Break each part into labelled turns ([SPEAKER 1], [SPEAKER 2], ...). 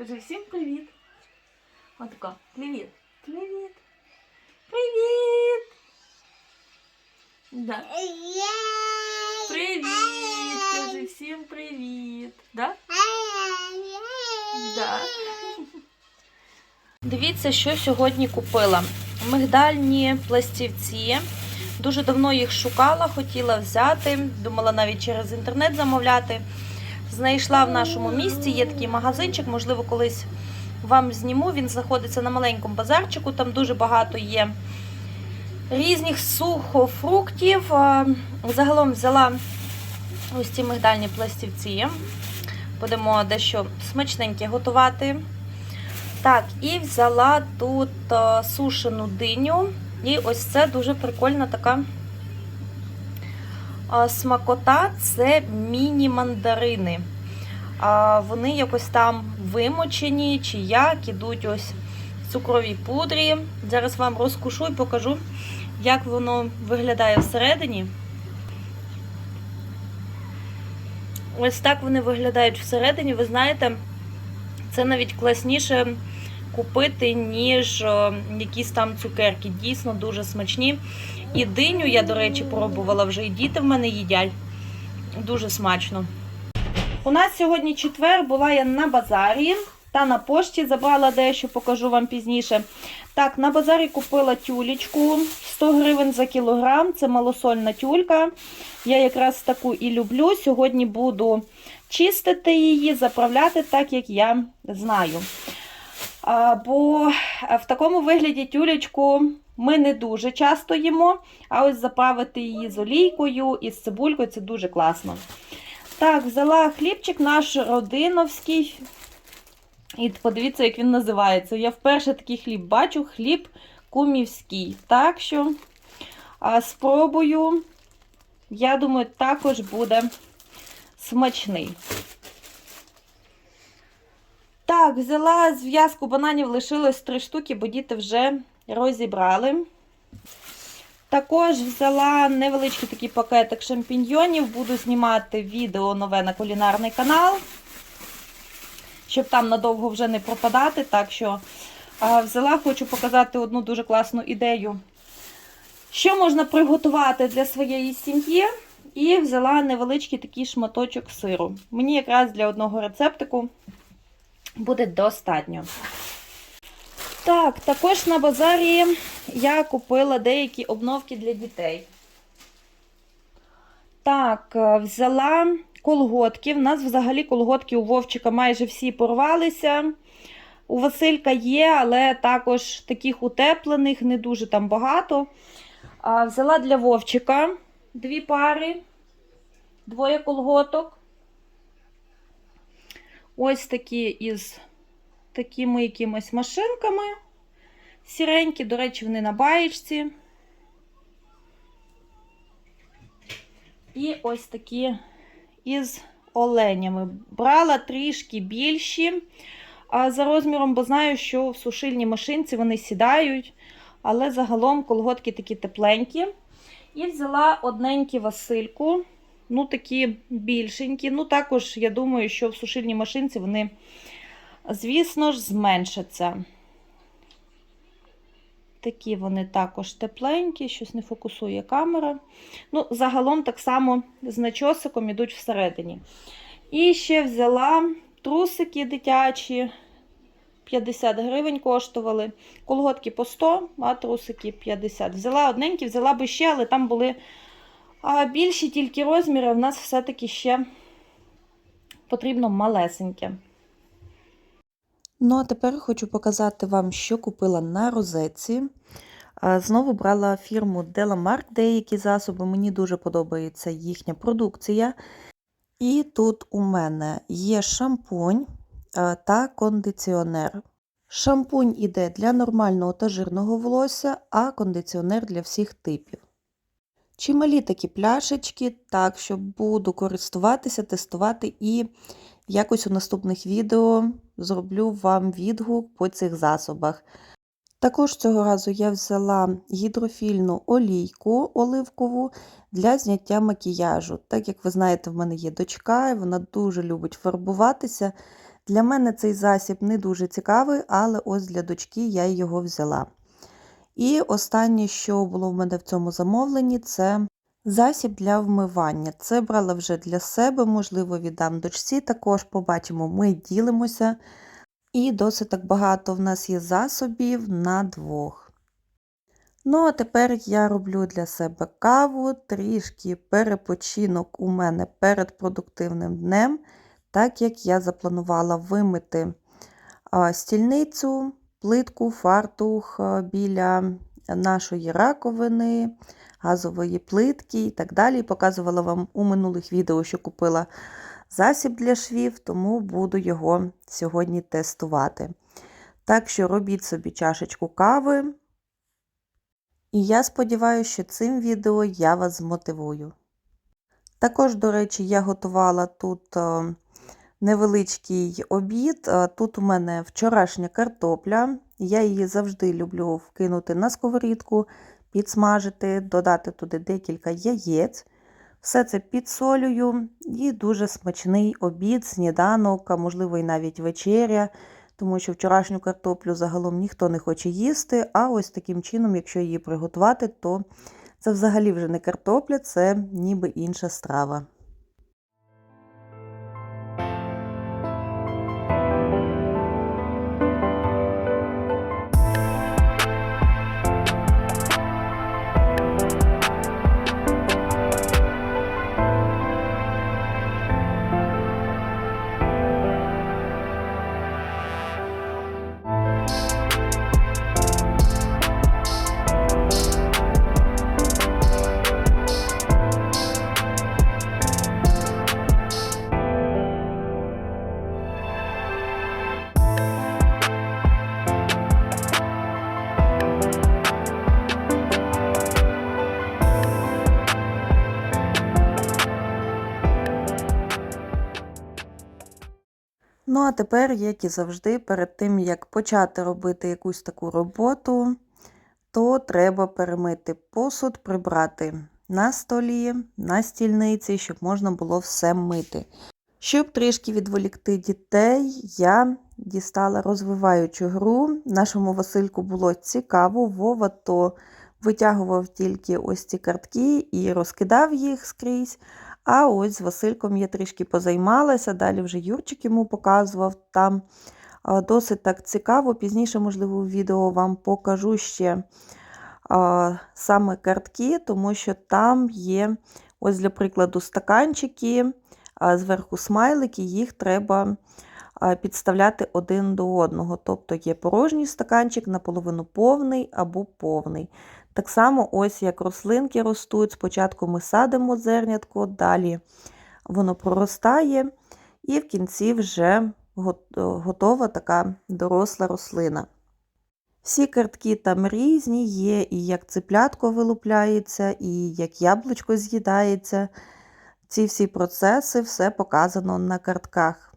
[SPEAKER 1] Скажи всім привіт. Отако. Привіт. Привіт. Привіт. Да. Привіт. Скажи всім привіт. Да? Да. Дивіться, що сьогодні купила. Мигдальні пластівці. Дуже давно їх шукала, хотіла взяти. Думала навіть через інтернет замовляти. Знайшла в нашому місті, є такий магазинчик, можливо, колись вам зніму. Він знаходиться на маленькому базарчику, там дуже багато є різних сухофруктів. Загалом взяла ось ці мигдальні пластівці. Будемо дещо смачненьке готувати. Так, і взяла тут сушену диню. І ось це дуже прикольна така смакота це міні-мандарини. Вони якось там вимочені чи як, ідуть ось в цукровій пудрі. Зараз вам розкушу і покажу, як воно виглядає всередині. Ось так вони виглядають всередині. Ви знаєте, це навіть класніше купити, ніж е, якісь там цукерки. Дійсно дуже смачні. І диню я, до речі, пробувала вже, і діти в мене їдять. Дуже смачно. У нас сьогодні четвер, була я на базарі та на пошті забрала дещо, покажу вам пізніше. Так, на базарі купила тюлечку 100 гривень за кілограм. Це малосольна тюлька. Я якраз таку і люблю. Сьогодні буду чистити її, заправляти так, як я знаю. Бо в такому вигляді тюлечку ми не дуже часто їмо, а ось заправити її з олійкою і з цибулькою це дуже класно. Так, взяла хлібчик наш родиновський. І подивіться, як він називається. Я вперше такий хліб бачу, хліб кумівський. Так що спробую, я думаю, також буде смачний. Так, взяла зв'язку бананів, лишилось три штуки, бо діти вже розібрали. Також взяла невеличкий такий пакетик шампіньйонів. Буду знімати відео нове на кулінарний канал, щоб там надовго вже не пропадати. Так що взяла, хочу показати одну дуже класну ідею, що можна приготувати для своєї сім'ї. І взяла невеличкий такий шматочок сиру. Мені якраз для одного рецептику буде достатньо. Так, також на базарі я купила деякі обновки для дітей. Так, е, взяла колготки. У нас взагалі колготки у Вовчика майже всі порвалися. У Василька є, але також таких утеплених, не дуже там багато. Взяла для Вовчика дві пари, двоє колготок. Ось такі із такими якимись машинками. Сіренькі, до речі, вони на баєчці. І ось такі із оленями. Брала трішки більші за розміром, бо знаю, що в сушильній машинці вони сідають, але загалом колготки такі тепленькі. І взяла одненькі Васильку. Ну, такі більшенькі. Ну, також, я думаю, що в сушильній машинці вони, звісно ж, зменшаться. Такі вони також тепленькі, щось не фокусує камера. Ну, загалом так само з начосиком ідуть всередині. І ще взяла трусики дитячі. 50 гривень коштували. Колготки по 100, а трусики 50. Взяла одненькі, взяла би ще, але там були а, більші тільки розміри. В нас все-таки ще потрібно малесеньке.
[SPEAKER 2] Ну, а тепер хочу показати вам, що купила на розетці. Знову брала фірму Delamark деякі засоби. Мені дуже подобається їхня продукція. І тут у мене є шампунь та кондиціонер. Шампунь іде для нормального та жирного волосся, а кондиціонер для всіх типів. Чималі такі пляшечки, так що буду користуватися, тестувати і якось у наступних відео зроблю вам відгук по цих засобах. Також цього разу я взяла гідрофільну олійку оливкову для зняття макіяжу. Так як ви знаєте, в мене є дочка, і вона дуже любить фарбуватися. Для мене цей засіб не дуже цікавий, але ось для дочки я його взяла. І останнє, що було в мене в цьому замовленні, це засіб для вмивання. Це брала вже для себе, можливо, віддам дочці. Також побачимо, ми ділимося. І досить так багато в нас є засобів на двох. Ну, а тепер я роблю для себе каву, трішки перепочинок у мене перед продуктивним днем, так як я запланувала вимити стільницю, плитку, фартух біля нашої раковини, газової плитки і так далі. Показувала вам у минулих відео, що купила засіб для швів, тому буду його сьогодні тестувати. Так що робіть собі чашечку кави. І я сподіваюся, що цим відео я вас змотивую. Також, до речі, я готувала тут е, невеличкий обід. Тут у мене вчорашня картопля. Я її завжди люблю вкинути на сковорідку, підсмажити, додати туди декілька яєць. Все це підсолюю і дуже смачний обід, сніданок, а можливо і навіть вечеря, тому що вчорашню картоплю загалом ніхто не хоче їсти. А ось таким чином, якщо її приготувати, то це взагалі вже не картопля, це ніби інша страва. Тепер, як і завжди, перед тим, як почати робити якусь таку роботу, то треба перемити посуд, прибрати на столі, на стільниці, щоб можна було все мити. Щоб трішки відволікти дітей, я дістала розвиваючу гру. Нашому Васильку було цікаво, Вова то витягував тільки ось ці картки і розкидав їх скрізь. А ось з Васильком я трішки позаймалася, далі вже Юрчик йому показував. Там досить так цікаво. Пізніше, можливо, в відео вам покажу ще саме картки, тому що там є, ось для прикладу, стаканчики, зверху смайлики, їх треба підставляти один до одного. Тобто є порожній стаканчик, наполовину повний або повний. Так само, ось як рослинки ростуть. Спочатку ми садимо зернятко, далі воно проростає, і в кінці вже готова така доросла рослина. Всі картки там різні, є і як циплятко вилупляється, і як яблучко з'їдається. Ці всі процеси все показано на картках.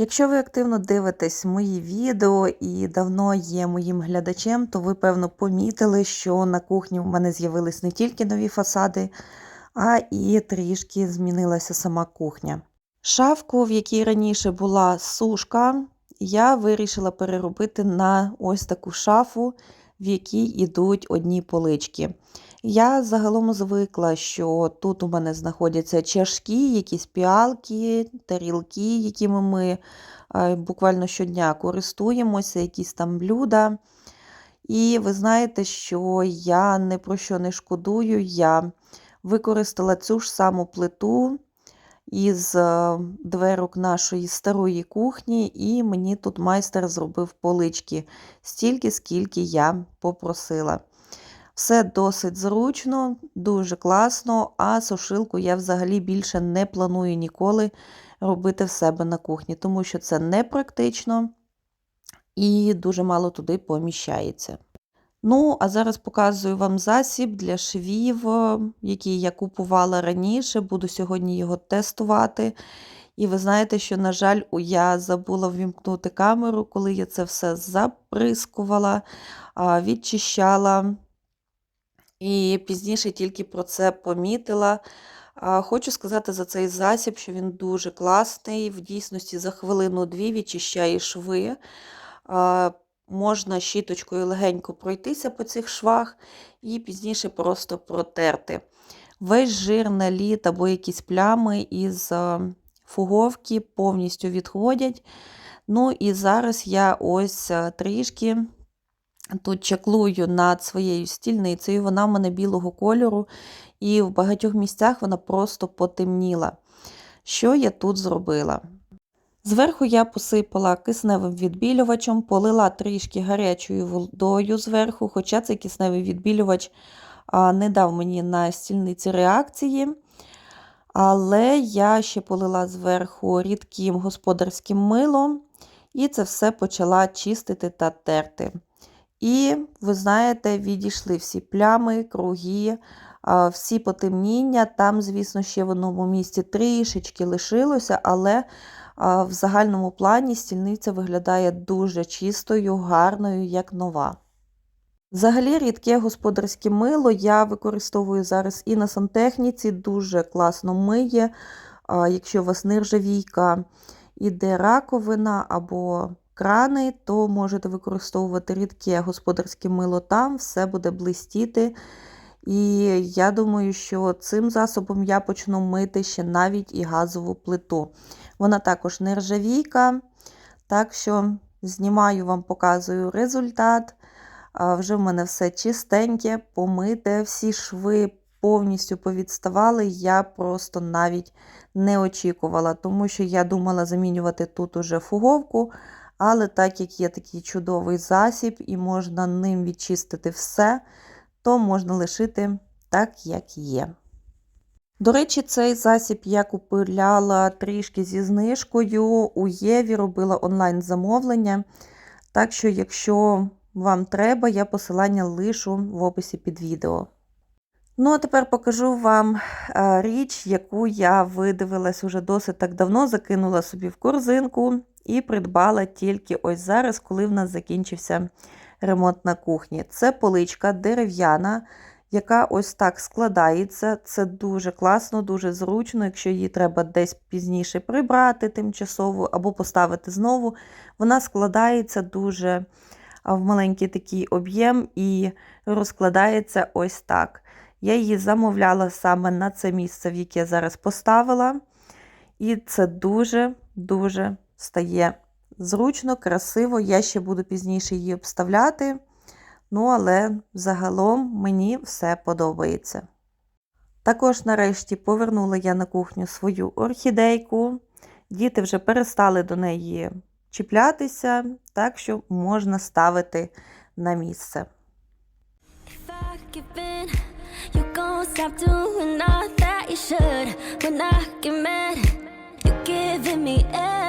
[SPEAKER 2] Якщо ви активно дивитесь мої відео і давно є моїм глядачем, то ви, певно, помітили, що на кухні в мене з'явились не тільки нові фасади, а і трішки змінилася сама кухня. Шафку, в якій раніше була сушка, я вирішила переробити на ось таку шафу, в якій ідуть одні полички. Я загалом звикла, що тут у мене знаходяться чашки, якісь піалки, тарілки, якими ми е, буквально щодня користуємося, якісь там блюда. І ви знаєте, що я не про що не шкодую. Я використала цю ж саму плиту із е, дверок нашої старої кухні, і мені тут майстер зробив полички стільки, скільки я попросила. Все досить зручно, дуже класно, а сушилку я взагалі більше не планую ніколи робити в себе на кухні, тому що це непрактично і дуже мало туди поміщається. Ну, а зараз показую вам засіб для швів, е, який я купувала раніше. Буду сьогодні його тестувати. І ви знаєте, що, на жаль, я забула ввімкнути камеру, коли я це все заприскувала, відчищала. І пізніше тільки про це помітила. Хочу сказати за цей засіб, що він дуже класний. В дійсності за хвилину-дві відчищає шви. Можна щіточкою легенько пройтися по цих швах і пізніше просто протерти. Весь жир, наліт або якісь плями із фуговки повністю відходять. Ну і зараз я ось трішки тут чаклую над своєю стільницею. Вона в мене білого кольору, і в багатьох місцях вона просто потемніла. Що я тут зробила? Зверху я посипала кисневим відбілювачем, полила трішки гарячою водою зверху, хоча цей кисневий відбілювач не дав мені на стільниці реакції. Але я ще полила зверху рідким господарським милом, і це все почала чистити та терти. І, ви знаєте, відійшли всі плями, круги, всі потемніння. Там, звісно, ще в одному місці трішечки лишилося, але в загальному плані стільниця виглядає дуже чистою, гарною, як нова. Взагалі, рідке господарське мило я використовую зараз і на сантехніці, дуже класно миє. Якщо у вас нержавійка, іде раковина або крани, то можете використовувати рідке господарське мило там, все буде блистіти. І я думаю, що цим засобом я почну мити ще навіть і газову плиту. Вона також нержавійка, так що знімаю вам, показую результат. Вже в мене все чистеньке, помите, всі шви повністю повідставали. Я просто навіть не очікувала, тому що я думала замінювати тут уже фуговку. Але так як є такий чудовий засіб і можна ним відчистити все, то можна лишити так, як є. До речі, цей засіб я купувала трішки зі знижкою. У Єві робила онлайн-замовлення. Так що, якщо вам треба, я посилання лишу в описі під відео. Ну, а тепер покажу вам е, річ, яку я видивилась уже досить так давно, закинула собі в корзинку і придбала тільки ось зараз, коли в нас закінчився ремонт на кухні. Це поличка дерев'яна, яка ось так складається. Це дуже класно, дуже зручно, якщо її треба десь пізніше прибрати тимчасово або поставити знову. Вона складається дуже в маленький такий об'єм і розкладається ось так. Я її замовляла саме на це місце, в яке я зараз поставила. І це дуже-дуже стає зручно, красиво. Я ще буду пізніше її обставляти. Ну, але загалом мені все подобається. Також, нарешті, повернула я на кухню свою орхідейку. Діти вже перестали до неї чіплятися, так що можна ставити на місце.
[SPEAKER 3] If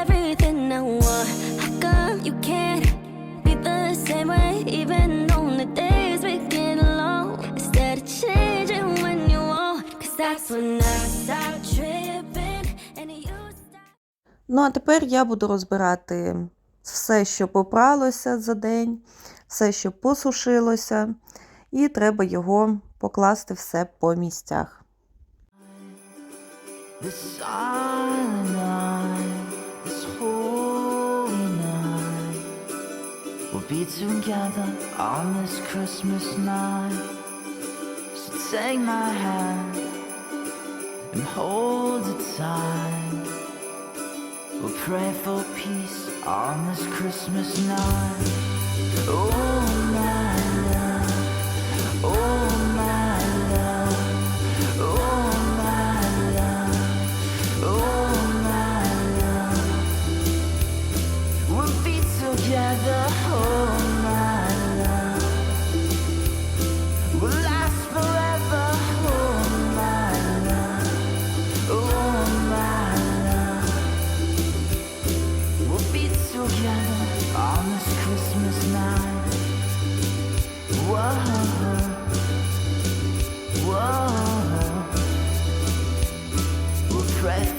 [SPEAKER 2] Ну, а тепер я буду розбирати все, що попралося за день, все, що посушилося, і треба його покласти все по місцях.
[SPEAKER 4] Be together on this Christmas night. So take my hand and hold it tight. We'll pray for peace on this Christmas night.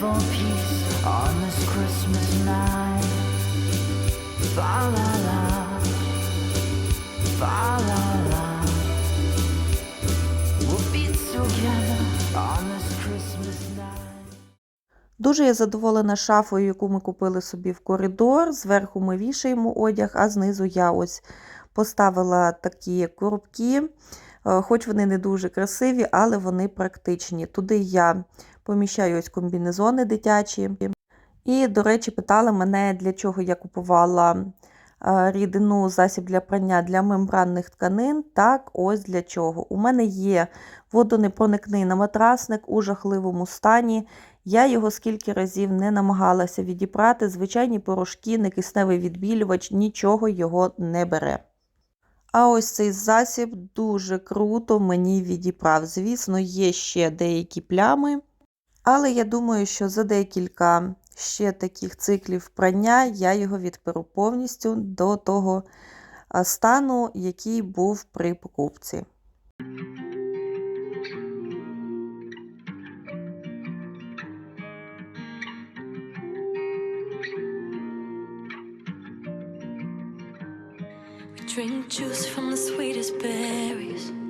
[SPEAKER 4] For peace on this Christmas night. Fa la la, fa la la. We'll be together on this Christmas night.
[SPEAKER 2] Дуже я задоволена шафою, яку ми купили собі в коридор. Зверху ми вішаємо одяг, а знизу я ось поставила такі коробки. Е, Хоч вони не дуже красиві, але вони практичні. Туди я поміщаю ось комбінезони дитячі. І, до речі, питали мене, для чого я купувала е, рідину, засіб для прання для мембранних тканин. Так, ось для чого. У мене є водонепроникний матрасник у жахливому стані. Я його скільки разів не намагалася відібрати. Звичайні порошки, не кисневий відбілювач, нічого його не бере. А ось цей засіб дуже круто мені відібрав. Звісно, є ще деякі плями, але я думаю, що за декілька ще таких циклів прання я його відперу повністю до того стану, який був при покупці.
[SPEAKER 3] Drink juice from the sweetest berries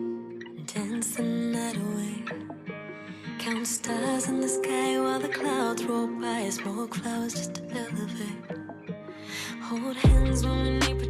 [SPEAKER 3] Smoke flowers just to elevate. Hold hands when we need.